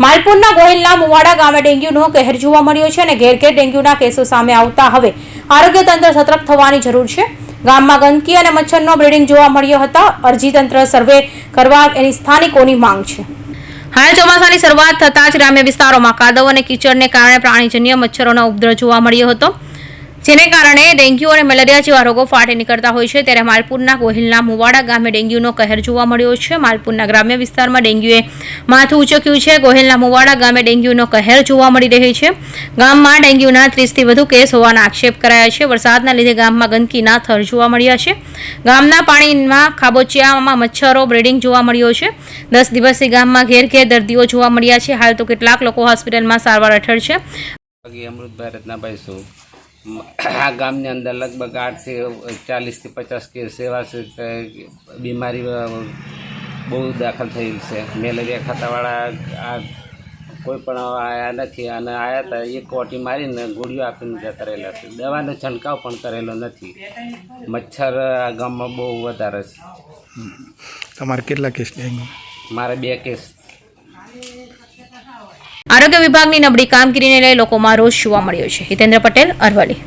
માલપુરના ગોહિલના મુવાડા ગામે ડેન્ગ્યુનો કહેર જોવા મળ્યો છે અને ઘેર ઘેર ડેન્ગ્યુના કેસો સામે આવતા હવે આરોગ્ય તંત્ર સતર્ક થવાની જરૂર છે. ગામમાં ગંદકી અને મચ્છરનો બ્રીડિંગ જોવા મળ્યો હતા. અરજી તંત્ર સર્વે કરવા એની સ્થાનિકોની માંગ છે. હાલ ચોમાસાની શરૂઆત થતાં જ ગ્રામ્ય વિસ્તારોમાં કાદવ અને કીચડને કારણે પ્રાણીજન્ય મચ્છરોનો ઉપદ્રવ જોવા મળ્યો હતો. જેને કારણે ડેન્ગ્યુ અને મેલેરિયા જેવા રોગો ફાટી નીકળતા હોય છે. ત્યારે માલપુરના ગોહિલના મુવાડા ગામે ડેન્ગ્યુનો કહેર જોવા મળ્યો છે. માલપુરના ગ્રામ્ય વિસ્તારમાં ડેન્ગ્યુએ માથું ઉચક્યું છે. ગોહિલના મુવાડા ગામે ડેન્ગ્યુનો કહેર જોવા મળી રહ્યો છે. ગામમાં ડેન્ગ્યુના ત્રીસથી વધુ કેસ હોવાના આક્ષેપ કરાયા છે. વરસાદના લીધે ગામમાં ગંદકીના થર જોવા મળ્યા છે. ગામના પાણીમાં ખાબોચિયામાં મચ્છરો, બ્રીડિંગ જોવા મળ્યો છે. દસ દિવસથી ગામમાં ઘેર ઘેર દર્દીઓ જોવા મળ્યા છે. હાલ તો કેટલાક લોકો હોસ્પિટલમાં સારવાર હેઠળ છે. અમૃતભાઈ રત્નાભાઈ મ- આ ગામની અંદર લગભગ આઠથી ચાલીસથી પચાસ કેસ એવા છે બીમારી બહુ દાખલ થયેલ છે. મેલેરિયા ખાતાવાળા આ કોઈ પણ આયા નથી અને આયા હતા એક કોટી મારીને ગોળીઓ આપીને જતા રહેલા છે. દવાનો છંટકાવ પણ કરેલો નથી. મચ્છર આ ગામમાં બહુ વધારે છે. તમારે કેટલા કેસ મારા મારે બે કેસ આરોગ્ય વિભાગની નબળી કામગીરીને લઈ લોકોમાં રોષ જોવા મળ્યો છે. હિતેન્દ્ર પટેલ અરવલ્લી.